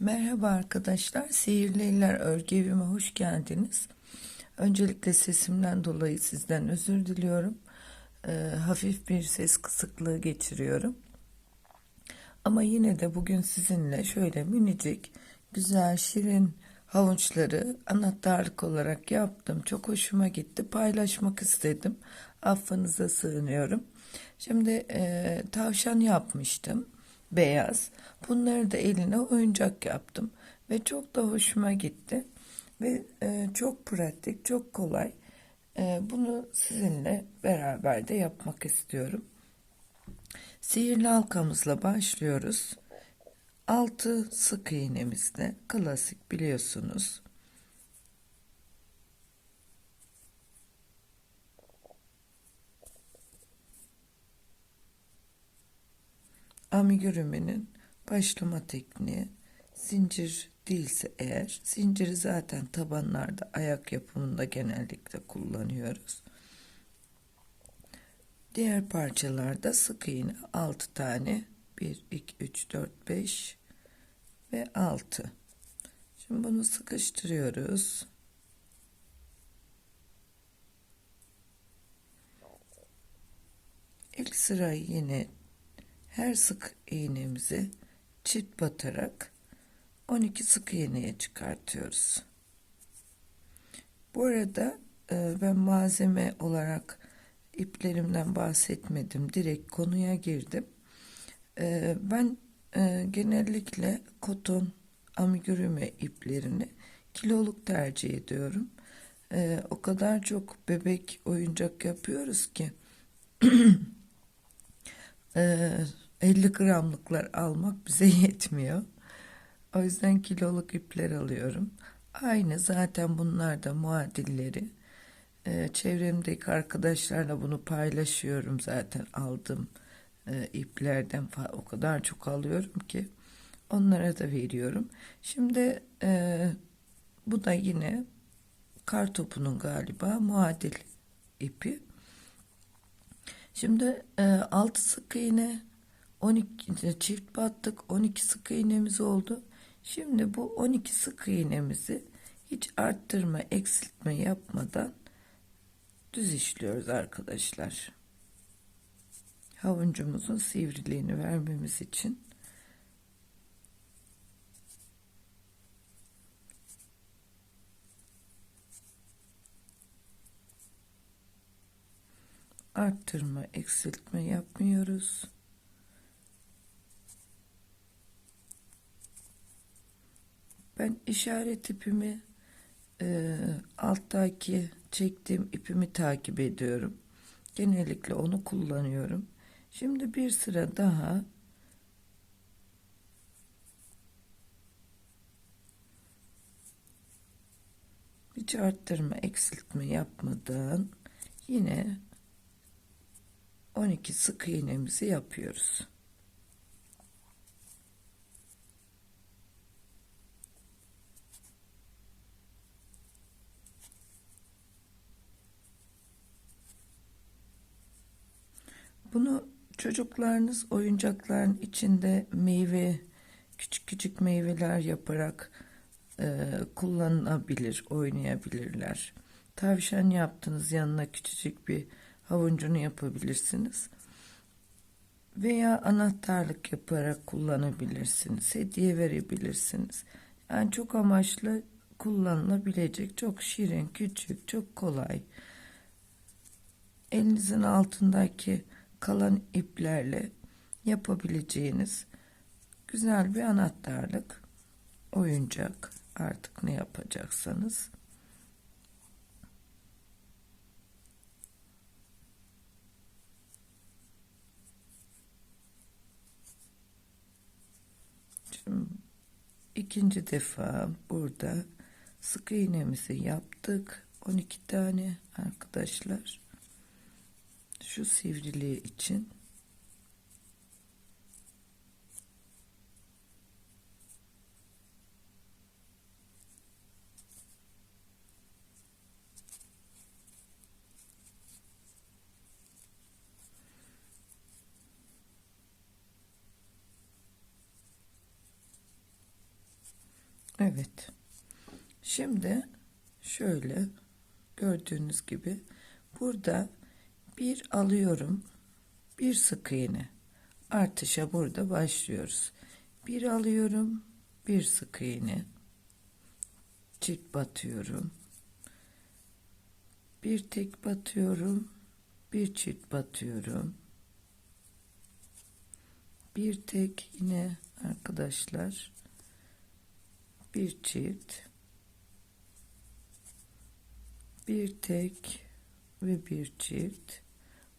Merhaba arkadaşlar, Sihirli Eller Örgü Evime hoş geldiniz. Öncelikle sesimden dolayı sizden özür diliyorum. Ee, hafif bir ses kısıklığı geçiriyorum. Ama yine de bugün sizinle şöyle minicik, güzel, şirin havuçları anahtarlık olarak yaptım. Çok hoşuma gitti. Paylaşmak istedim. Affınıza sığınıyorum. Şimdi e, tavşan yapmıştım beyaz. Bunları da eline oyuncak yaptım ve çok da hoşuma gitti ve e, çok pratik, çok kolay. E, bunu sizinle beraber de yapmak istiyorum. Sihirli halkamızla başlıyoruz. 6 sık iğnemizde klasik biliyorsunuz. Amiguruminin başlama tekniği zincir değilse eğer zinciri zaten tabanlarda ayak yapımında genellikle kullanıyoruz. Diğer parçalarda sık iğne 6 tane 1 2 3 4 5 ve 6. Şimdi bunu sıkıştırıyoruz. İlk sırayı yine her sık iğnemizi çift batarak 12 sık iğneye çıkartıyoruz. Bu arada e, ben malzeme olarak iplerimden bahsetmedim. Direkt konuya girdim. E, ben e, genellikle koton amigurumi iplerini kiloluk tercih ediyorum. O kadar çok bebek oyuncak yapıyoruz ki 50 gramlıklar almak bize yetmiyor. O yüzden kiloluk ipler alıyorum. Aynı zaten bunlar da muadilleri. Ee, çevremdeki arkadaşlarla bunu paylaşıyorum zaten aldım e, iplerden o kadar çok alıyorum ki onlara da veriyorum. Şimdi e, bu da yine kar topunun galiba muadil ipi. Şimdi e, 6 sık iğne 12 çift battık 12 sık iğnemiz oldu. Şimdi bu 12 sık iğnemizi hiç arttırma eksiltme yapmadan düz işliyoruz arkadaşlar. Havuncumuzun sivriliğini vermemiz için arttırma eksiltme yapmıyoruz. Ben işaret ipimi e, alttaki çektiğim ipimi takip ediyorum. Genellikle onu kullanıyorum. Şimdi bir sıra daha hiç arttırma eksiltme yapmadan yine 12 sık iğnemizi yapıyoruz. Bunu çocuklarınız oyuncakların içinde meyve, küçük küçük meyveler yaparak e, kullanılabilir, oynayabilirler. Tavşan yaptınız yanına küçücük bir havuncunu yapabilirsiniz. Veya anahtarlık yaparak kullanabilirsiniz. Hediye verebilirsiniz. Yani çok amaçlı kullanılabilecek, çok şirin, küçük, çok kolay. Elinizin altındaki kalan iplerle yapabileceğiniz güzel bir anahtarlık, oyuncak artık ne yapacaksanız. Şimdi ikinci defa burada sık iğnemizi yaptık. 12 tane arkadaşlar şu sivriliği için Evet. Şimdi şöyle gördüğünüz gibi burada bir alıyorum. Bir sık iğne. Artışa burada başlıyoruz. Bir alıyorum. Bir sık iğne. Çift batıyorum. Bir tek batıyorum. Bir çift batıyorum. Bir tek yine arkadaşlar bir çift bir tek ve bir çift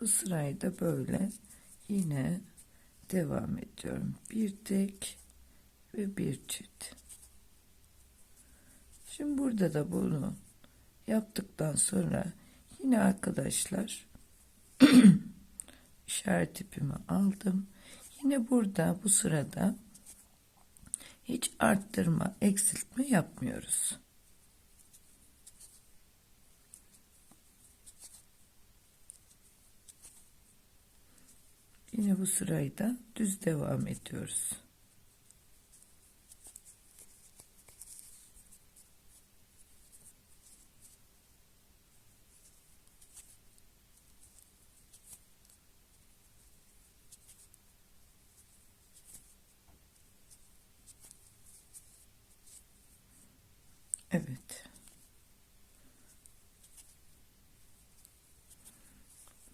bu sırayı da böyle yine devam ediyorum. Bir tek ve bir çift. Şimdi burada da bunu yaptıktan sonra yine arkadaşlar işaret ipimi aldım. Yine burada bu sırada hiç arttırma, eksiltme yapmıyoruz. Yine bu sırayı düz devam ediyoruz. Evet.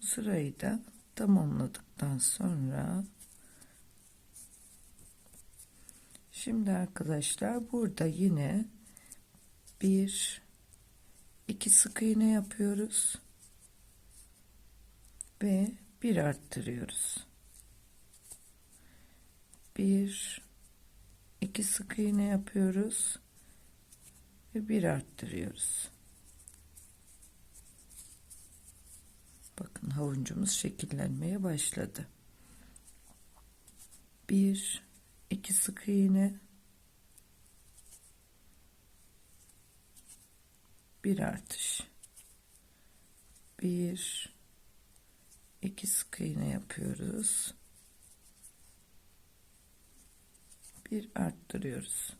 Bu sırayı da tamamladıktan sonra şimdi arkadaşlar burada yine bir iki sık iğne yapıyoruz ve bir arttırıyoruz. Bir iki sık iğne yapıyoruz ve bir arttırıyoruz. Bakın havuncumuz şekillenmeye başladı. Bir, iki sık iğne, bir artış. Bir, iki sık iğne yapıyoruz. Bir arttırıyoruz.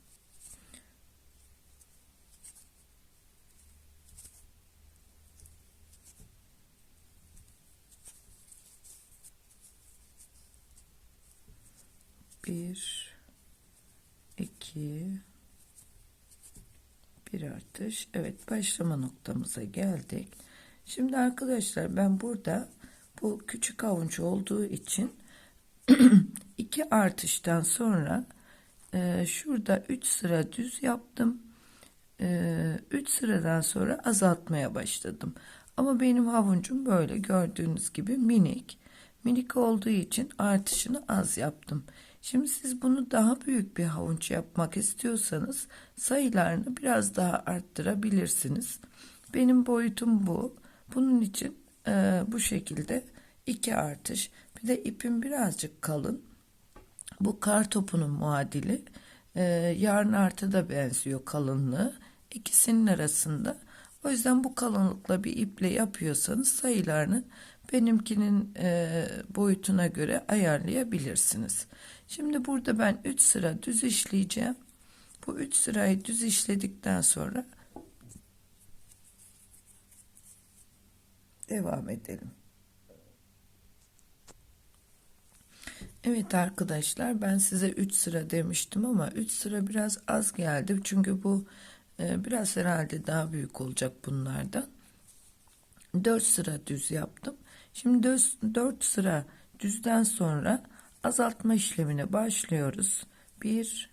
Bir iki bir artış. Evet başlama noktamıza geldik. Şimdi arkadaşlar ben burada bu küçük avuç olduğu için iki artıştan sonra e, şurada 3 sıra düz yaptım. 3 e, sıradan sonra azaltmaya başladım. Ama benim havuncum böyle gördüğünüz gibi minik. Minik olduğu için artışını az yaptım Şimdi siz bunu daha büyük bir havuç yapmak istiyorsanız sayılarını biraz daha arttırabilirsiniz. Benim boyutum bu. Bunun için e, bu şekilde iki artış. Bir de ipim birazcık kalın. Bu kar topunun muadili. E, yarın artı da benziyor kalınlığı. İkisinin arasında. O yüzden bu kalınlıkla bir iple yapıyorsanız sayılarını benimkinin e, boyutuna göre ayarlayabilirsiniz. Şimdi burada ben 3 sıra düz işleyeceğim. Bu 3 sırayı düz işledikten sonra devam edelim. Evet arkadaşlar ben size 3 sıra demiştim ama 3 sıra biraz az geldi. Çünkü bu e, biraz herhalde daha büyük olacak bunlardan. 4 sıra düz yaptım. Şimdi 4 sıra düzden sonra azaltma işlemine başlıyoruz. 1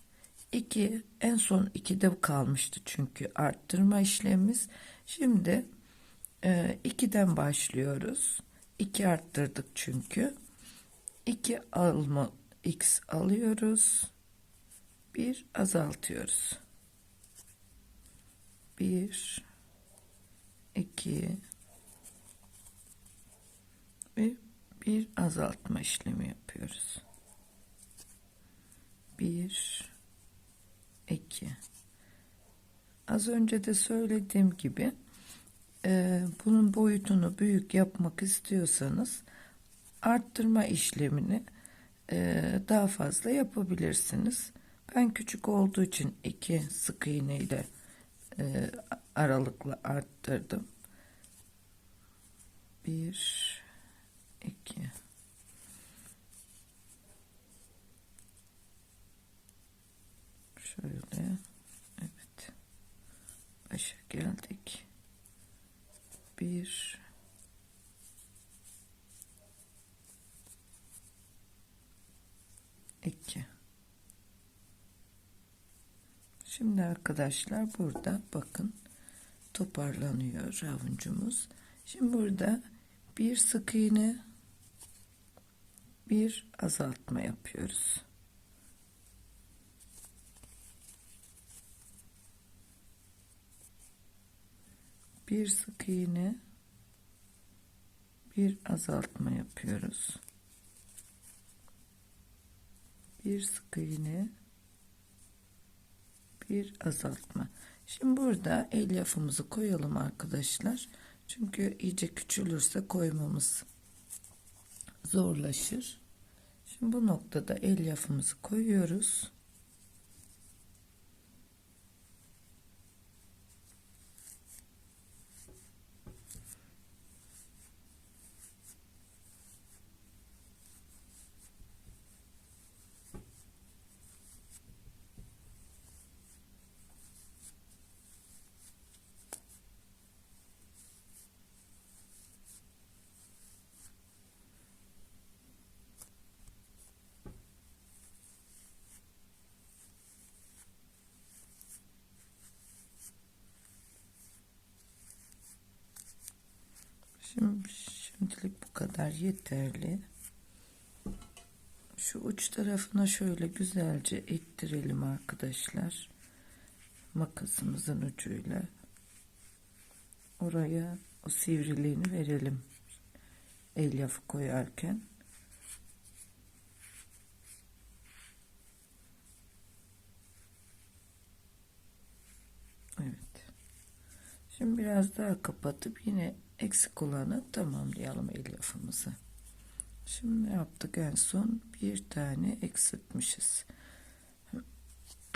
2 en son 2'de kalmıştı çünkü arttırma işlemimiz. Şimdi 2'den e, başlıyoruz. 2 arttırdık çünkü. 2 alma x alıyoruz. 1 azaltıyoruz. 1 2 ve bir azaltma işlemi yapıyoruz. Bir, iki. Az önce de söylediğim gibi e, bunun boyutunu büyük yapmak istiyorsanız arttırma işlemini e, daha fazla yapabilirsiniz. Ben küçük olduğu için iki sık iğne ile e, arttırdım. Bir, iki. Şöyle, evet. Başa geldik. Bir, iki. Şimdi arkadaşlar burada bakın toparlanıyor avuncumuz. Şimdi burada bir sık iğne bir azaltma yapıyoruz. Bir sık iğne bir azaltma yapıyoruz. Bir sık iğne bir azaltma. Şimdi burada elyafımızı koyalım arkadaşlar. Çünkü iyice küçülürse koymamız zorlaşır. Şimdi bu noktada elyafımızı koyuyoruz. Şimdi şimdilik bu kadar yeterli. Şu uç tarafına şöyle güzelce ettirelim arkadaşlar. Makasımızın ucuyla. Oraya o sivriliğini verelim. Elyafı koyarken. Evet. Şimdi biraz daha kapatıp yine eksik olanı tamamlayalım elyafımızı. Şimdi ne yaptık en son? Bir tane eksiltmişiz.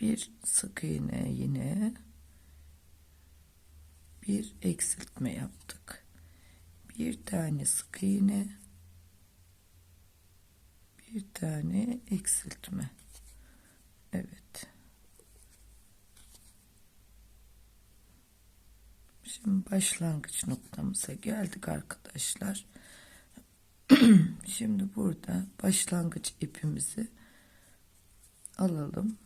bir sık iğne yine bir eksiltme yaptık. Bir tane sık iğne bir tane eksiltme. Evet. Şimdi başlangıç noktamıza geldik arkadaşlar. Şimdi burada başlangıç ipimizi alalım.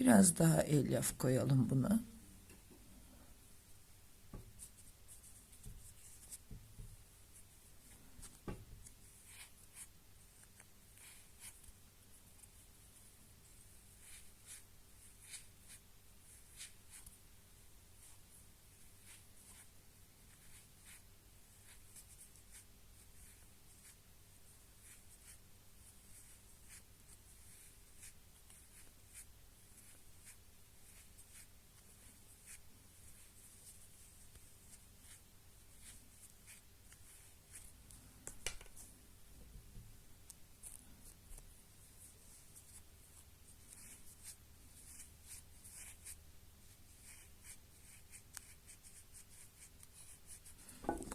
Biraz daha elyaf koyalım buna.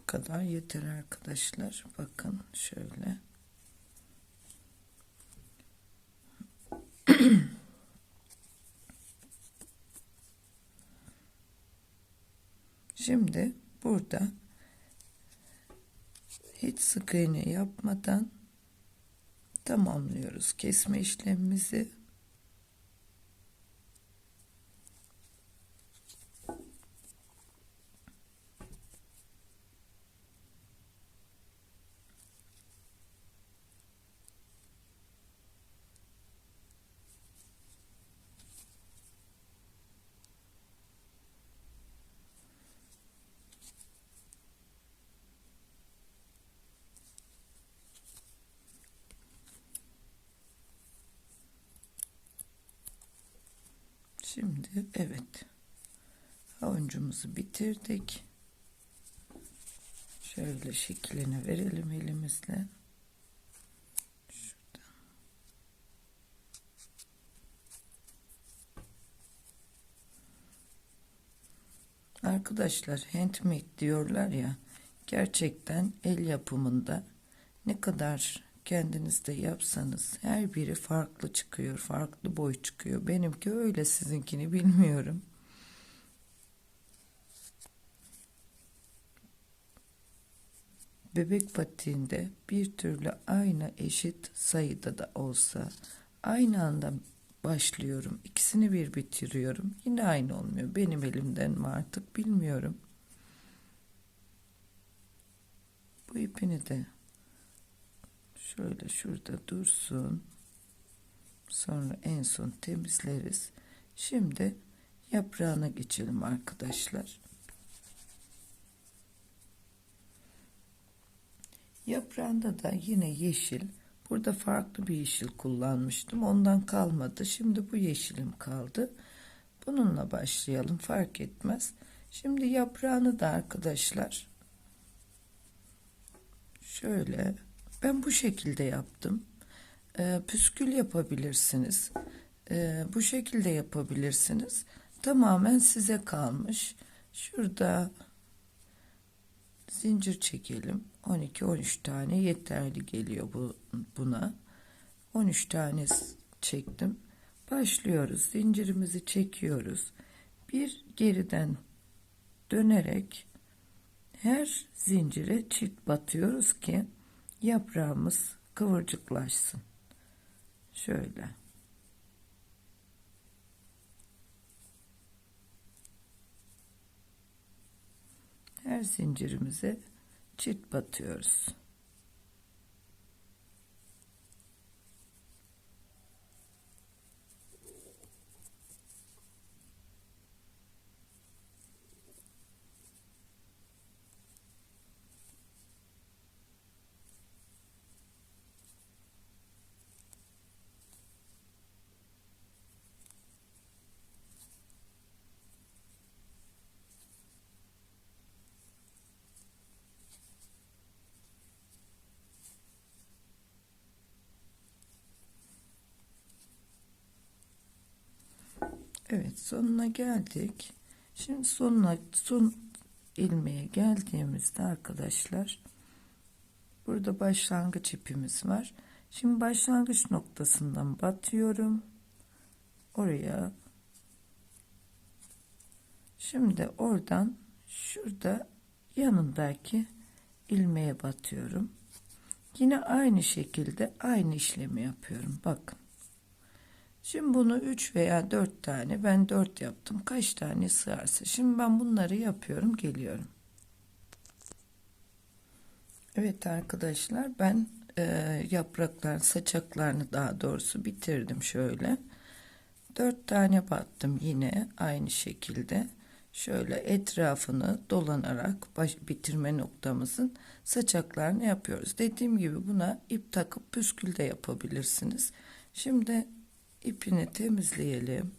Kadar yeter arkadaşlar. Bakın şöyle. Şimdi burada hiç sık iğne yapmadan tamamlıyoruz kesme işlemimizi. Şimdi evet. Havuncumuzu bitirdik. Şöyle şeklini verelim elimizle. Arkadaşlar handmade diyorlar ya gerçekten el yapımında ne kadar kendinizde yapsanız her biri farklı çıkıyor farklı boy çıkıyor benimki öyle sizinkini bilmiyorum bebek patiğinde bir türlü aynı eşit sayıda da olsa aynı anda başlıyorum. İkisini bir bitiriyorum. Yine aynı olmuyor. Benim elimden mi artık bilmiyorum. Bu ipini de şöyle şurada dursun. Sonra en son temizleriz. Şimdi yaprağına geçelim arkadaşlar. Yaprağında da yine yeşil. Burada farklı bir yeşil kullanmıştım. Ondan kalmadı. Şimdi bu yeşilim kaldı. Bununla başlayalım. Fark etmez. Şimdi yaprağını da arkadaşlar şöyle ben bu şekilde yaptım. Ee, püskül yapabilirsiniz. Ee, bu şekilde yapabilirsiniz. Tamamen size kalmış. Şurada zincir çekelim. 12-13 tane yeterli geliyor bu buna. 13 tane çektim. Başlıyoruz. Zincirimizi çekiyoruz. Bir geriden dönerek her zincire çift batıyoruz ki yaprağımız kıvırcıklaşsın. Şöyle. Her zincirimize çift batıyoruz. Evet sonuna geldik. Şimdi sonuna son ilmeğe geldiğimizde arkadaşlar burada başlangıç ipimiz var. Şimdi başlangıç noktasından batıyorum. Oraya Şimdi oradan şurada yanındaki ilmeğe batıyorum. Yine aynı şekilde aynı işlemi yapıyorum. Bakın. Şimdi bunu 3 veya 4 tane ben 4 yaptım. Kaç tane sığarsa. Şimdi ben bunları yapıyorum geliyorum. Evet arkadaşlar ben e, yapraklar saçaklarını daha doğrusu bitirdim şöyle. 4 tane battım yine aynı şekilde. Şöyle etrafını dolanarak baş, bitirme noktamızın saçaklarını yapıyoruz. Dediğim gibi buna ip takıp püskül de yapabilirsiniz. Şimdi ipini temizleyelim.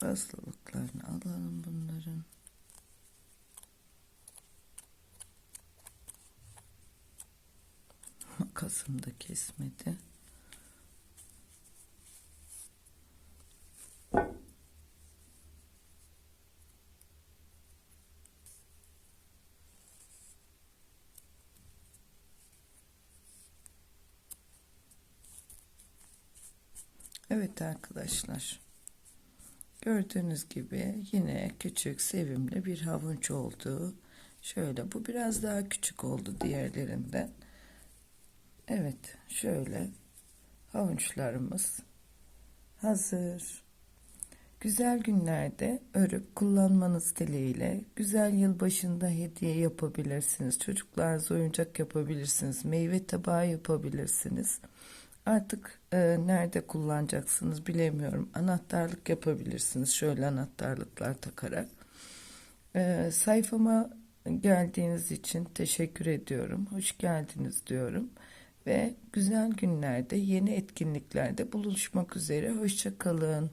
Fazlalıklarını alalım bunların. Makasım da kesmedi. Evet arkadaşlar. Gördüğünüz gibi yine küçük sevimli bir havuç oldu. Şöyle bu biraz daha küçük oldu diğerlerinden. Evet şöyle havuçlarımız hazır. Güzel günlerde örüp kullanmanız dileğiyle güzel yılbaşında hediye yapabilirsiniz. Çocuklar oyuncak yapabilirsiniz. Meyve tabağı yapabilirsiniz. Artık e, nerede kullanacaksınız bilemiyorum. Anahtarlık yapabilirsiniz. Şöyle anahtarlıklar takarak. E, sayfama Geldiğiniz için teşekkür ediyorum. Hoş geldiniz diyorum. Ve güzel günlerde, yeni etkinliklerde buluşmak üzere. Hoşça kalın.